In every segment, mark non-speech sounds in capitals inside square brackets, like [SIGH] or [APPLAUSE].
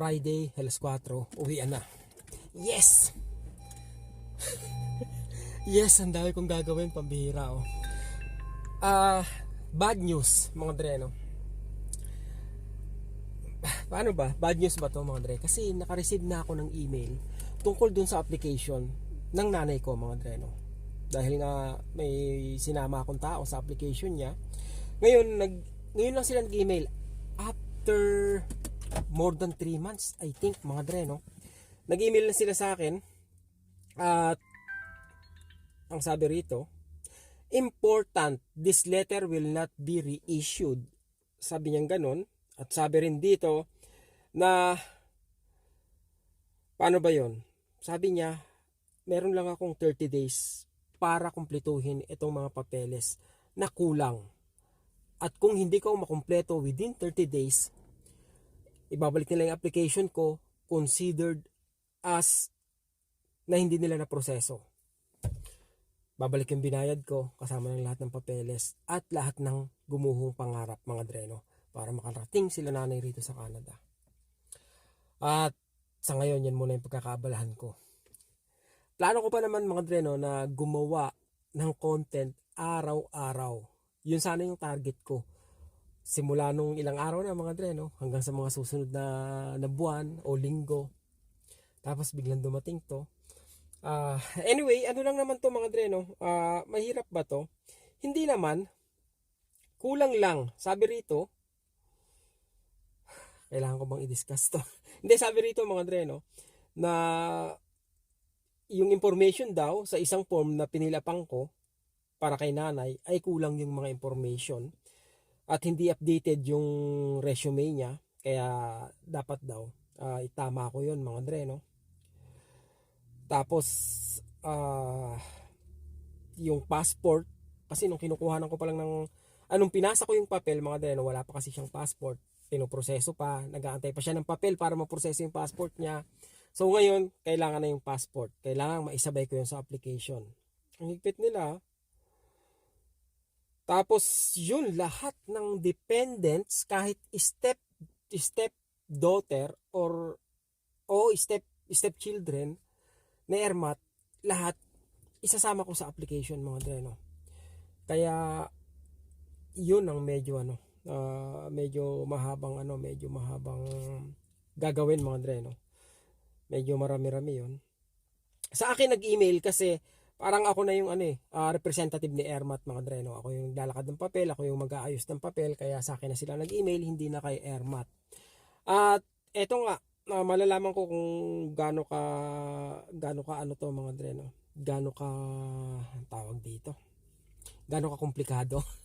Friday, alas 4, uwian na. Yes! [LAUGHS] yes, ang dami kong gagawin, pambihira oh. Ah, bad news, mga dre, no? Paano ba? Bad news ba to mga dre? Kasi naka-receive na ako ng email tungkol dun sa application ng nanay ko, mga dre, no? Dahil nga may sinama akong tao sa application niya. Ngayon, nag, ngayon lang sila nag-email. After more than 3 months, I think, mga dre, no? Nag-email na sila sa akin. At ang sabi rito, important, this letter will not be reissued. Sabi niyang ganun. At sabi rin dito na paano ba yon? Sabi niya, meron lang akong 30 days para kumpletuhin itong mga papeles na kulang. At kung hindi ko makumpleto within 30 days, ibabalik nila yung application ko considered as na hindi nila na proseso. Babalik yung binayad ko kasama ng lahat ng papeles at lahat ng gumuhong pangarap mga dreno para makarating sila nanay rito sa Canada. At sa ngayon yan muna yung pagkakaabalahan ko. Plano ko pa naman mga dreno na gumawa ng content araw-araw. Yun sana yung target ko. Simula nung ilang araw na mga dreno hanggang sa mga susunod na, na buwan o linggo. Tapos biglang dumating to. Ah, anyway, ano lang naman to mga dreno? Ah, mahirap ba to? Hindi naman. Kulang lang. Sabi rito, kailangan ko bang i-discuss to? [LAUGHS] Hindi, sabi rito mga dreno, na yung information daw sa isang form na pinilapang ko para kay nanay ay kulang yung mga information at hindi updated yung resume niya kaya dapat daw ah, itama ko yun mga dre no tapos ah, yung passport kasi nung kinukuhanan ko pa lang ng anong pinasa ko yung papel mga dre no wala pa kasi siyang passport pinoproseso pa nag-aantay pa siya ng papel para maproseso yung passport niya So ngayon, kailangan na yung passport. Kailangan maisabay ko yun sa application. Ang higpit nila. Tapos yun, lahat ng dependents, kahit step step daughter or o step step children na ERMAT, lahat isasama ko sa application mga dreno. Kaya yun ang medyo ano, ah, medyo mahabang ano, medyo mahabang gagawin mga dreno medyo marami-rami yon sa akin nag-email kasi parang ako na yung ano eh, ah, representative ni Airmat mga dreno. Ako yung lalakad ng papel, ako yung mag-aayos ng papel, kaya sa akin na sila nag-email, hindi na kay Airmat. At eto nga, ah, malalaman ko kung gaano ka gaano ka ano to mga dreno. Gaano ka tawag dito. Gaano ka komplikado. [LAUGHS]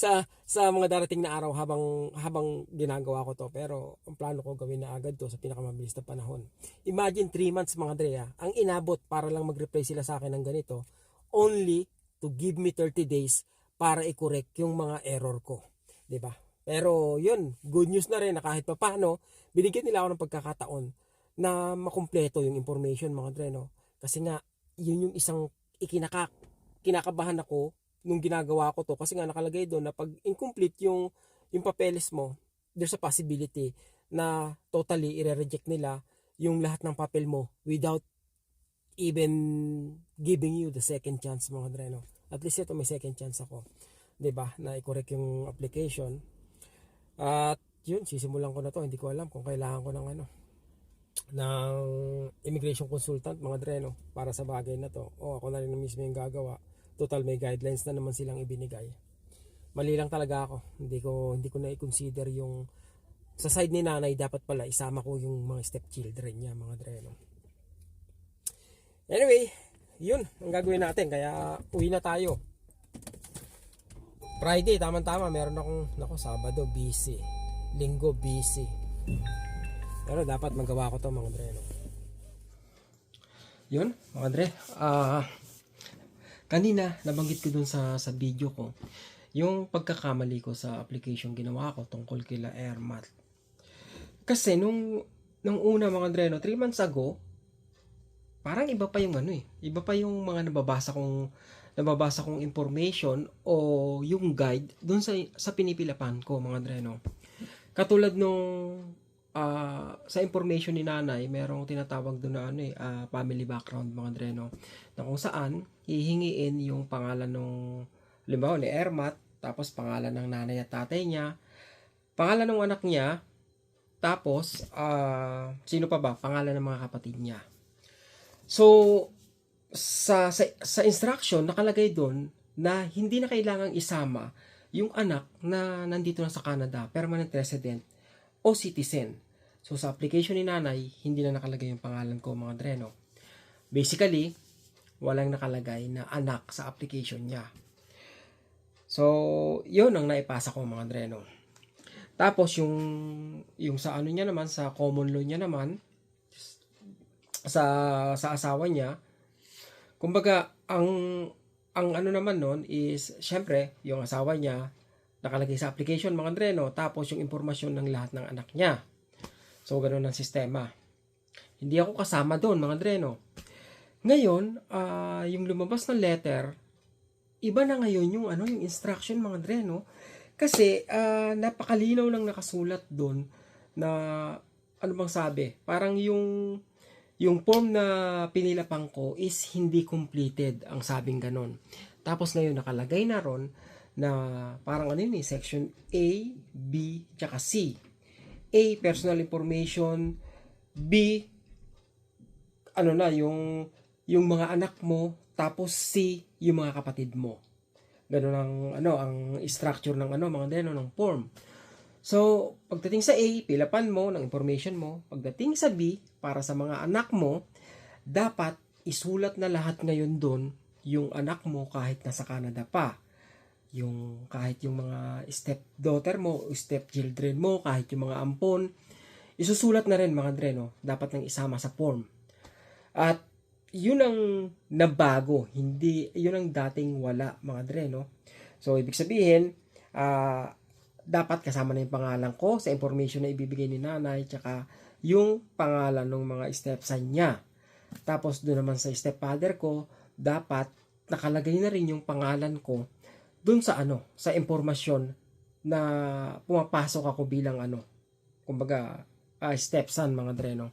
sa sa mga darating na araw habang habang ginagawa ko to pero ang plano ko gawin na agad to sa pinakamabilis na panahon. Imagine 3 months mga Drea ang inabot para lang mag-reply sila sa akin ng ganito only to give me 30 days para i-correct yung mga error ko. 'di ba? Pero yun good news na rin na kahit papaano binigyan nila ako ng pagkakataon na makumpleto yung information mga Dre no? Kasi nga yun yung isang ikinaka kinakabahan ako nung ginagawa ko to kasi nga nakalagay doon na pag incomplete yung yung papeles mo there's a possibility na totally i-reject nila yung lahat ng papel mo without even giving you the second chance mga dreno at least ito may second chance ako 'di ba na i-correct yung application. At yun sisimulan ko na to. Hindi ko alam kung kailangan ko ng ano ng immigration consultant mga dreno para sa bagay na to. O ako na rin mismo yung gagawa total may guidelines na naman silang ibinigay. Mali lang talaga ako. Hindi ko hindi ko na i-consider yung sa side ni nanay dapat pala isama ko yung mga stepchildren niya, mga dreno. Anyway, yun ang gagawin natin kaya uwi na tayo. Friday, tama-tama, meron akong nako Sabado busy. Linggo busy. Pero dapat magawa ko to mga dreno. Yun, mga dre. Ah, kanina nabanggit ko dun sa sa video ko yung pagkakamali ko sa application ginawa ko tungkol kila Airmat. Kasi nung nung una mga dreno, 3 months ago, parang iba pa yung ano eh. Iba pa yung mga nababasa kong nababasa kong information o yung guide dun sa sa pinipilapan ko mga dreno. Katulad nung ah, sa information ni nanay, merong tinatawag doon na ano eh, ah, family background mga dreno. Na kung saan, hihingiin yung pangalan ng, limbawa ni Ermat, tapos pangalan ng nanay at tatay niya, pangalan ng anak niya, tapos, ah, sino pa ba? Pangalan ng mga kapatid niya. So, sa, sa, sa instruction, nakalagay doon na hindi na kailangang isama yung anak na nandito na sa Canada, permanent resident o citizen. So, sa application ni nanay, hindi na nakalagay yung pangalan ko, mga dreno. Basically, walang nakalagay na anak sa application niya. So, yun ang naipasa ko, mga dreno. Tapos, yung, yung sa ano niya naman, sa common law niya naman, sa, sa asawa niya, kumbaga, ang, ang ano naman nun is, syempre, yung asawa niya, nakalagay sa application, mga dreno, tapos yung impormasyon ng lahat ng anak niya. So, ganun ang sistema. Hindi ako kasama doon, mga dreno. Ngayon, ah, yung lumabas na letter, iba na ngayon yung ano, yung instruction, mga dreno. Kasi, ah, napakalinaw lang nakasulat doon na, ano bang sabi, parang yung, yung form na pinilapang ko is hindi completed, ang sabing ganon. Tapos ngayon, nakalagay na ron, na parang ano yun eh, section A, B, tsaka C. A, personal information. B, ano na, yung, yung mga anak mo. Tapos C, yung mga kapatid mo. Ganun ang, ano, ang structure ng ano, mga deno, ng form. So, pagdating sa A, pilapan mo ng information mo. Pagdating sa B, para sa mga anak mo, dapat isulat na lahat ngayon doon yung anak mo kahit nasa Canada pa yung kahit yung mga step daughter mo, step children mo, kahit yung mga ampon, isusulat na rin mga dreno, dapat nang isama sa form. At yun ang nabago, hindi yun ang dating wala mga dreno. So ibig sabihin, ah dapat kasama na yung pangalan ko sa information na ibibigay ni nanay, tsaka yung pangalan ng mga stepson niya. Tapos doon naman sa stepfather ko, dapat nakalagay na rin yung pangalan ko dun sa ano, sa impormasyon na pumapasok ako bilang ano, kumbaga, uh, stepson mga dreno.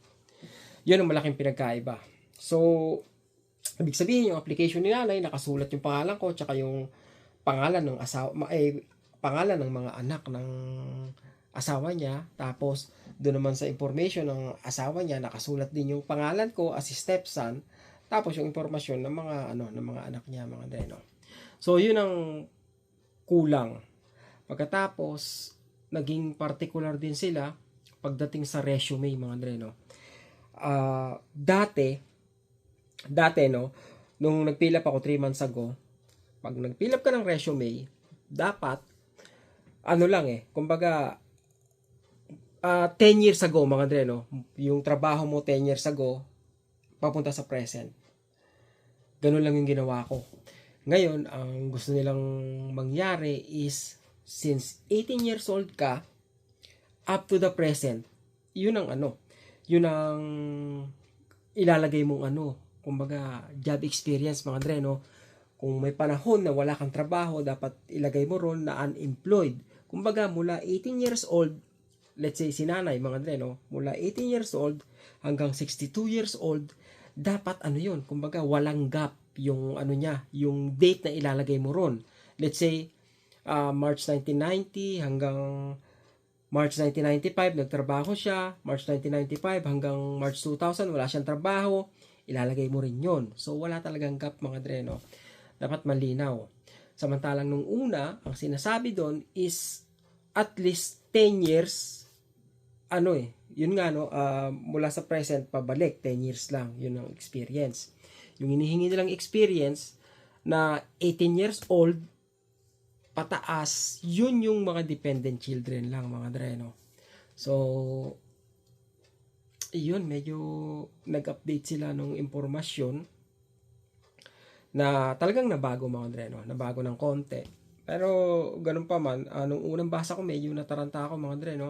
Yun ang malaking pinagkaiba. So, ibig sabihin yung application ni nanay, nakasulat yung pangalan ko, tsaka yung pangalan ng asawa, eh, pangalan ng mga anak ng asawa niya, tapos doon naman sa information ng asawa niya, nakasulat din yung pangalan ko as stepson, tapos yung impormasyon ng mga ano ng mga anak niya, mga dreno. So, yun ang kulang. Pagkatapos, naging particular din sila pagdating sa resume, mga dreno. Uh, dati, dati, no, nung nagpilap ako 3 months ago, pag nagpilap ka ng resume, dapat, ano lang eh, kumbaga, uh, 10 years ago, mga dreno, yung trabaho mo 10 years ago, papunta sa present. Ganun lang yung ginawa ko. Ngayon, ang gusto nilang mangyari is since 18 years old ka up to the present, yun ang ano, yun ang ilalagay mong ano, kumbaga job experience mga dre, no? Kung may panahon na wala kang trabaho, dapat ilagay mo ron na unemployed. Kumbaga mula 18 years old, let's say si nanay mga dre, no? Mula 18 years old hanggang 62 years old, dapat ano yun, kumbaga walang gap yung ano niya, yung date na ilalagay mo ron. Let's say uh, March 1990 hanggang March 1995 nagtrabaho siya, March 1995 hanggang March 2000 wala siyang trabaho, ilalagay mo rin 'yon. So wala talagang gap mga dreno. Dapat malinaw. Samantalang nung una, ang sinasabi doon is at least 10 years ano eh, yun nga no, uh, mula sa present pabalik 10 years lang, yun ang experience. Yung inihingi nilang experience na 18 years old pataas, yun yung mga dependent children lang mga dreno. So, yun, medyo nag-update sila ng impormasyon na talagang nabago mga dreno, nabago ng konti. Pero, ganun pa man, uh, unang basa ko, medyo nataranta ako mga dreno.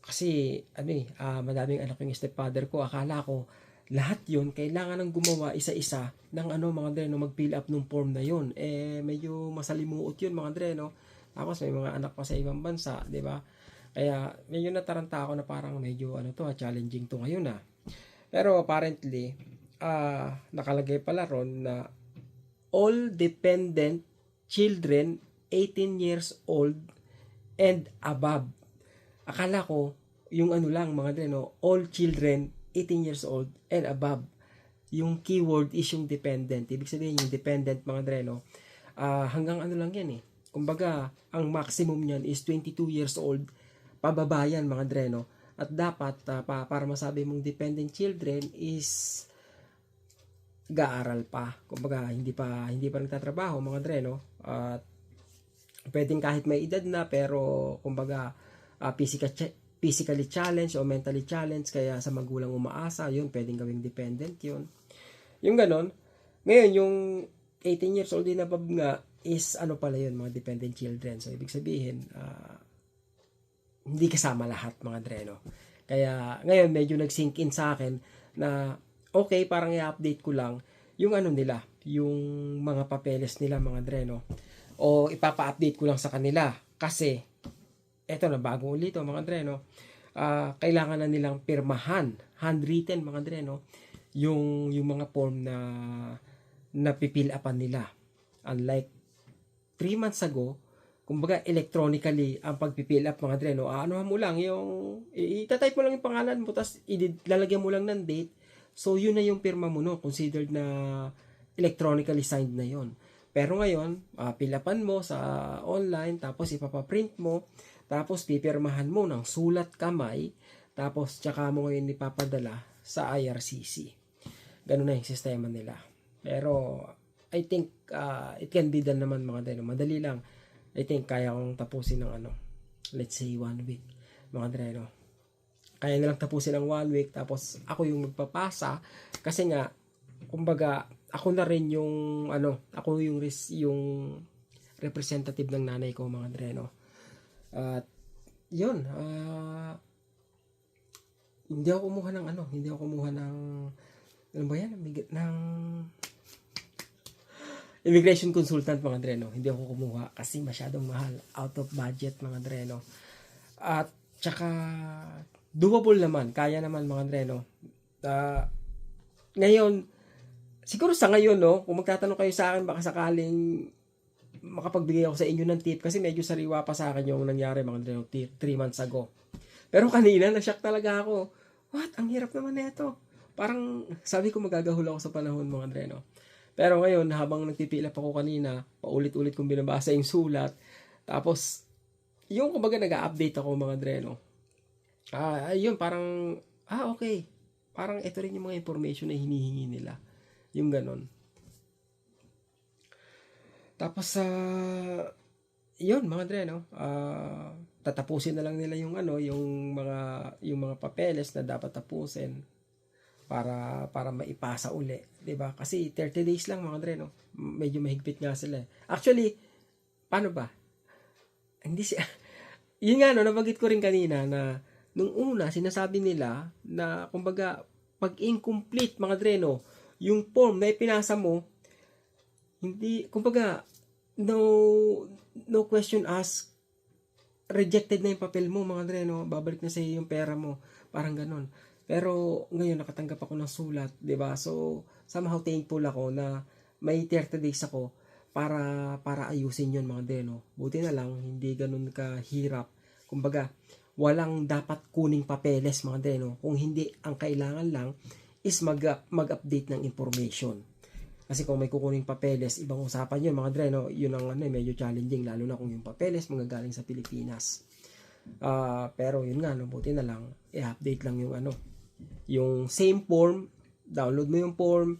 Kasi, ano eh, uh, madaming anak yung stepfather ko, akala ko, lahat yon kailangan ng gumawa isa-isa ng ano mga dreno mag-fill up ng form na yon eh medyo masalimuot yun mga dreno tapos may mga anak pa sa ibang bansa di ba Kaya medyo nataranta ako na parang medyo ano to, ah, challenging to ngayon ah. Pero apparently, ah nakalagay pala ron na all dependent children 18 years old and above. Akala ko, yung ano lang mga dre, no? all children 18 years old and above. Yung keyword is yung dependent. Ibig sabihin yung dependent mga dre, no? Ah, hanggang ano lang yan eh. Kumbaga, ang maximum niyan is 22 years old. Pababa yan mga dre, no? At dapat, ah, pa, para masabi mong dependent children is gaaral pa. Kumbaga, hindi pa hindi pa nagtatrabaho mga dre, no? At pwedeng kahit may edad na pero kumbaga ah, physical ch- physically challenged o mentally challenged kaya sa magulang umaasa, yun pwedeng gawing dependent yun. Yung ganon. Ngayon, yung 18 years old din above nga is ano pala yun, mga dependent children. So, ibig sabihin, ah, hindi kasama lahat mga dreno. Kaya ngayon medyo nag-sink in sa akin na okay, parang i-update ko lang yung ano nila, yung mga papeles nila mga dreno. O ipapa-update ko lang sa kanila kasi eto na bago ulit oh, mga dreno. Ah, kailangan na nilang pirmahan, handwritten mga dreno, yung yung mga form na napipill upan nila. Unlike 3 months ago, kumbaga electronically ang pagpipill up mga dreno, ah, ano mo lang yung itatype mo lang yung pangalan mo tapos ilalagyan mo lang ng date. So yun na yung pirma mo no, considered na electronically signed na yon. Pero ngayon, uh, pilapan mo sa online tapos ipapaprint mo tapos pipirmahan mo ng sulat kamay tapos tsaka mo ngayon ipapadala sa IRCC. Ganun na yung sistema nila. Pero I think uh, it can be done naman mga dreno. Madali lang. I think kaya kong tapusin ng ano, let's say one week, mga dreno. Kaya nilang tapusin ng one week, tapos ako yung magpapasa, kasi nga, kumbaga, ako na rin yung, ano, ako yung, res, yung representative ng nanay ko, mga dreno. At, yun, ah, hindi ako kumuha ng ano, hindi ako kumuha ng, ano ba yan, Mig- ng, immigration consultant mga dreno. Hindi ako kumuha kasi masyadong mahal. Out of budget mga dreno. At tsaka doable naman. Kaya naman mga dreno. Uh, ngayon, siguro sa ngayon no, kung magtatanong kayo sa akin baka sakaling makapagbigay ako sa inyo ng tip kasi medyo sariwa pa sa akin yung nangyari mga dreno 3 months ago. Pero kanina na-shock talaga ako. What? Ang hirap naman nito. Parang sabi ko magagahol ako sa panahon mga dreno. Pero ngayon, habang nagpipilap ako kanina, paulit-ulit kong binabasa yung sulat. Tapos, yung kumbaga nag-update ako mga dreno. Ah, ayun, parang, ah, okay. Parang ito rin yung mga information na hinihingi nila. Yung ganon. Tapos, sa uh, yun, mga dreno, ah, tatapusin na lang nila yung ano, yung mga, yung mga papeles na dapat tapusin para para maipasa uli, 'di ba? Kasi 30 days lang mga dre, no. Medyo mahigpit nga sila. eh. Actually, paano ba? Hindi siya [LAUGHS] Yun nga no, nabanggit ko rin kanina na nung una sinasabi nila na kumbaga pag incomplete mga dre, no, yung form na ipinasa mo hindi kumbaga no no question asked rejected na yung papel mo mga dre, no, babalik na sa iyo yung pera mo, parang ganon. Pero ngayon nakatanggap ako ng sulat, ba? So somehow thankful ako na may 30 days ako para para ayusin 'yon mga deno. Buti na lang hindi ganoon kahirap. Kumbaga, walang dapat kuning papeles mga deno. Kung hindi ang kailangan lang is mag mag-update ng information. Kasi kung may kukuning papeles, ibang usapan yun mga dreno, yun ang ano, medyo challenging lalo na kung yung papeles mga galing sa Pilipinas. Uh, pero yun nga, no, buti na lang, i-update lang yung ano, yung same form, download mo yung form,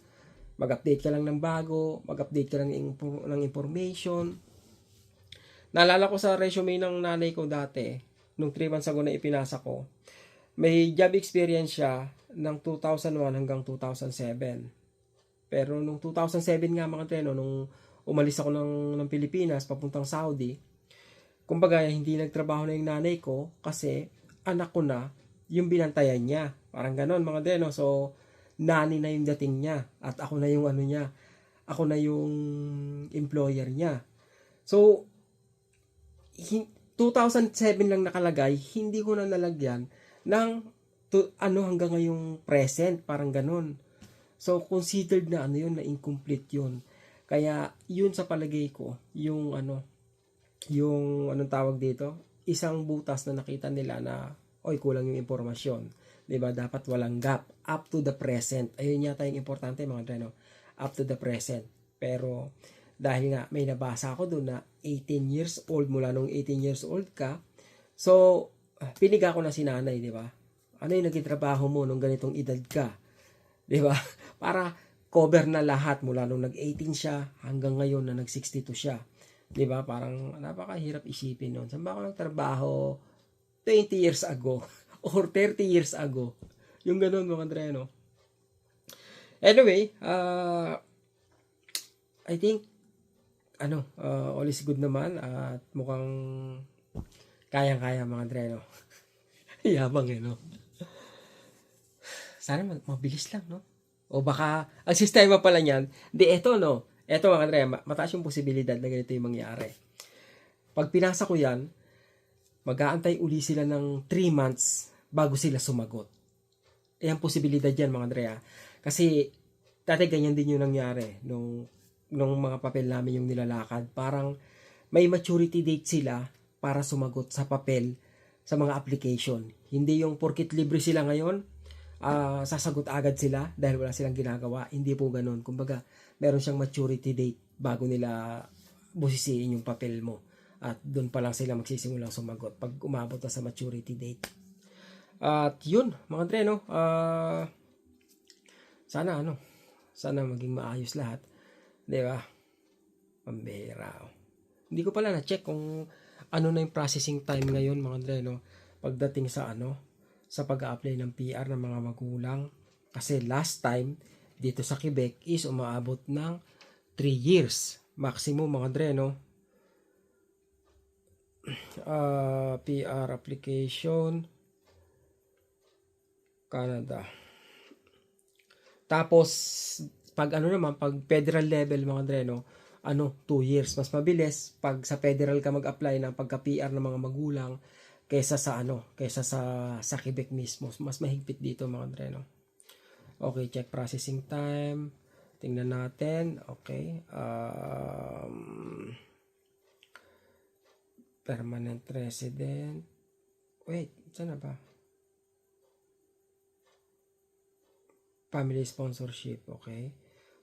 mag-update ka lang ng bago, mag-update ka lang ng, ng information. Naalala ko sa resume ng nanay ko dati, nung 3 months ago na ipinasa ko, may job experience siya ng 2001 hanggang 2007. Pero nung 2007 nga mga treno, nung umalis ako ng, ng Pilipinas papuntang Saudi, kumbaga hindi nagtrabaho na yung nanay ko kasi anak ko na yung binantayan niya. Parang ganon mga dreno. So, nani na yung dating niya at ako na yung ano niya. Ako na yung employer niya. So, 2007 lang nakalagay, hindi ko na nalagyan ng to, ano hanggang ngayong present, parang ganun. So, considered na ano yun, na incomplete yun. Kaya, yun sa palagay ko, yung ano, yung anong tawag dito, isang butas na nakita nila na, oy, kulang yung impormasyon. 'Di ba Dapat walang gap. Up to the present. Ayun yata yung importante mga dreno. Up to the present. Pero, dahil nga may nabasa ako doon na 18 years old mula nung 18 years old ka. So, piniga ko na si nanay, di ba? Ano yung naging trabaho mo nung ganitong edad ka? Di ba? [LAUGHS] Para cover na lahat mula nung nag-18 siya hanggang ngayon na nag-62 siya. Di ba? Parang napakahirap isipin noon. Saan ba ako nagtrabaho 20 years ago [LAUGHS] or 30 years ago? Yung ganun mga Andre, no? Anyway, uh, I think ano, uh, all is good naman at mukhang kayang-kaya mga Andre, no? [LAUGHS] Yabang eh, no? Sana mag- mabilis lang, no? O baka, ang sistema pala niyan, di eto, no? Eto mga ma- mataas yung posibilidad na ganito yung mangyari. Pag pinasa ko yan, mag-aantay uli sila ng 3 months bago sila sumagot. Eh, ang posibilidad yan mga Andre, ah. Kasi, dati ganyan din yung nangyari nung nung mga papel namin yung nilalakad, parang may maturity date sila para sumagot sa papel sa mga application. Hindi yung porkit libre sila ngayon, uh, sasagot agad sila dahil wala silang ginagawa. Hindi po ganun. Kumbaga, meron siyang maturity date bago nila busisiin yung papel mo. At doon pa lang sila magsisimulang sumagot pag umabot na sa maturity date. At yun, mga Andre, no? Uh, sana, ano, sana maging maayos lahat. Di ba? Pambira. Hindi ko pala na-check kung ano na yung processing time ngayon mga Andre, no? Pagdating sa ano, sa pag-apply ng PR ng mga magulang. Kasi last time, dito sa Quebec is umaabot ng 3 years. Maximum mga Andre, no? [CLEARS THROAT] Uh, PR application Canada. Tapos pag ano naman, pag federal level mga Andre, no, ano, 2 years. Mas mabilis pag sa federal ka mag-apply ng pagka-PR ng mga magulang kaysa sa ano, kaysa sa sa Quebec mismo. Mas mahigpit dito mga Andre, no. Okay, check processing time. Tingnan natin. Okay. Um, permanent resident. Wait, saan na ba? Family sponsorship, okay?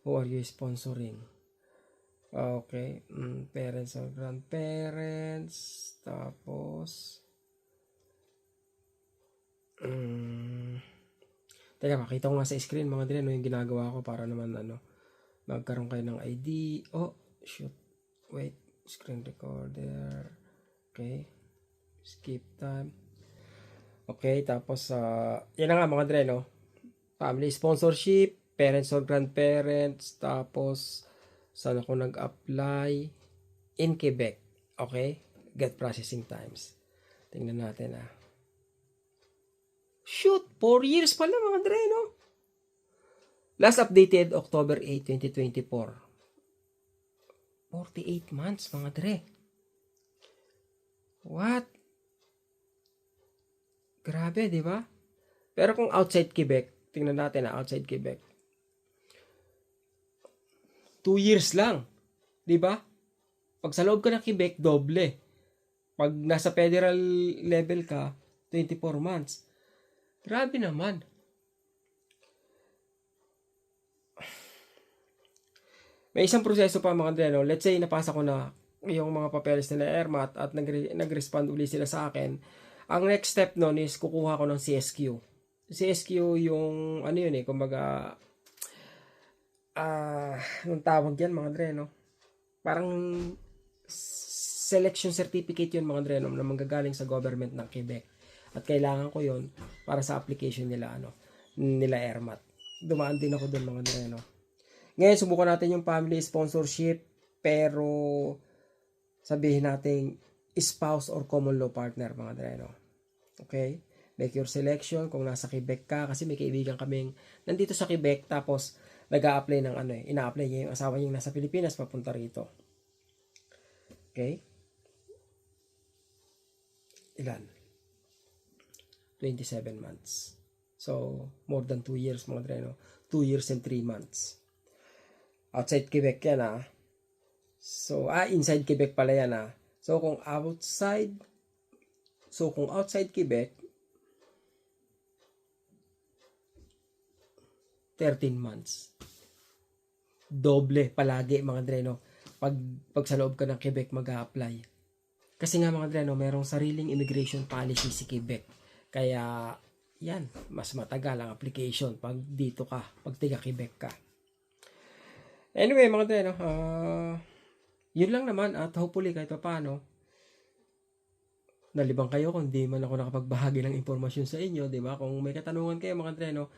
Who are you sponsoring? Okay. Mm, parents or grandparents. Tapos. Mm, teka, makita ko nga sa screen mga din ano yung ginagawa ko para naman ano magkaroon kayo ng ID. Oh, shoot. Wait. Screen recorder. Okay. Skip time. Okay, tapos uh, yan na nga mga dre, no? Family sponsorship, parents or grandparents, tapos saan ako nag-apply in Quebec. Okay? Get processing times. Tingnan natin ah. Shoot! 4 years pala mga Dre, no? Last updated October 8, 2024. 48 months mga Dre. What? Grabe, di ba? Pero kung outside Quebec, tingnan natin na outside Quebec. 2 years lang. 'Di ba? Pag sa loob ka ng Quebec, doble. Pag nasa federal level ka, 24 months. Grabe naman. May isang proseso pa mga Andreno. Let's say, napasa ko na yung mga papeles nila Airmat at nag- nag-respond uli sila sa akin. Ang next step nun is kukuha ko ng CSQ. CSQ yung ano yun eh, kumbaga ah, uh, anong tawag yan mga Dre, no? Parang selection certificate yun mga Dre, no? Na manggagaling sa government ng Quebec. At kailangan ko yon para sa application nila, ano, nila Airmat. Dumaan din ako doon mga Dre, no? Ngayon, subukan natin yung family sponsorship, pero sabihin natin spouse or common law partner, mga Dre, no? Okay? Make your selection kung nasa Quebec ka, kasi may kaibigan kaming nandito sa Quebec, tapos nag apply ng ano eh, ina-apply niya yung asawa niya nasa Pilipinas papunta rito. Okay? ilan? 27 months. So, more than 2 years mga dreno. 2 years and 3 months. Outside Quebec yan ah. So, ah, inside Quebec pala yan ah. So, kung outside, so kung outside Quebec, 13 months. Doble palagi mga dreno. Pag, pag sa loob ka ng Quebec mag apply Kasi nga mga dreno, merong sariling immigration policy si Quebec. Kaya, yan, mas matagal ang application pag dito ka, pag tiga Quebec ka. Anyway, mga dreno, ah, yun lang naman at hopefully kahit pa paano, nalibang kayo kung di man ako nakapagbahagi ng impormasyon sa inyo, di ba? Kung may katanungan kayo mga dreno,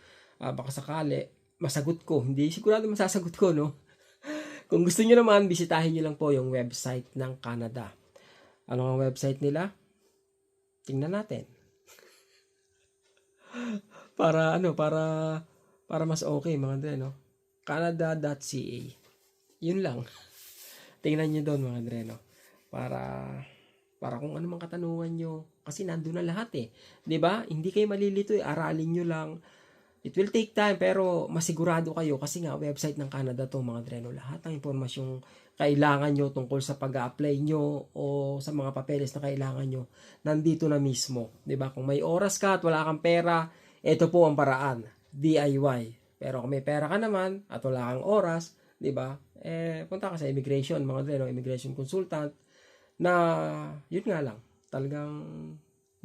ah, baka sakali, masagot ko. Hindi sigurado masasagot ko, no? [LAUGHS] Kung gusto niyo naman, bisitahin niyo lang po yung website ng Canada. Ano ang website nila? Tingnan natin. [LAUGHS] para ano, para para mas okay mga dre, no? canada.ca. Yun lang. [LAUGHS] Tingnan niyo doon mga dre, no? Para para kung ano mang katanungan nyo. Kasi nandun na lahat eh. ba Hindi kayo malilito eh. Aralin nyo lang. It will take time pero masigurado kayo kasi nga website ng Canada to mga dreno. Lahat ng impormasyong kailangan nyo tungkol sa pag-apply nyo o sa mga papeles na kailangan nyo nandito na mismo. ba Kung may oras ka at wala kang pera, ito po ang paraan. DIY. Pero kung may pera ka naman at wala kang oras, ba? Eh punta ka sa immigration, mga dreno, immigration consultant na yun nga lang, talagang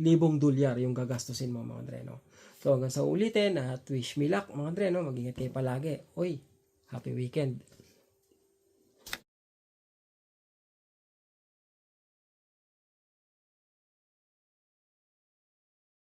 libong dolyar yung gagastusin mo mga dreno. So hanggang sa ulitin at wish me luck mga dreno, mag-ingat kayo palagi. Oy, happy weekend.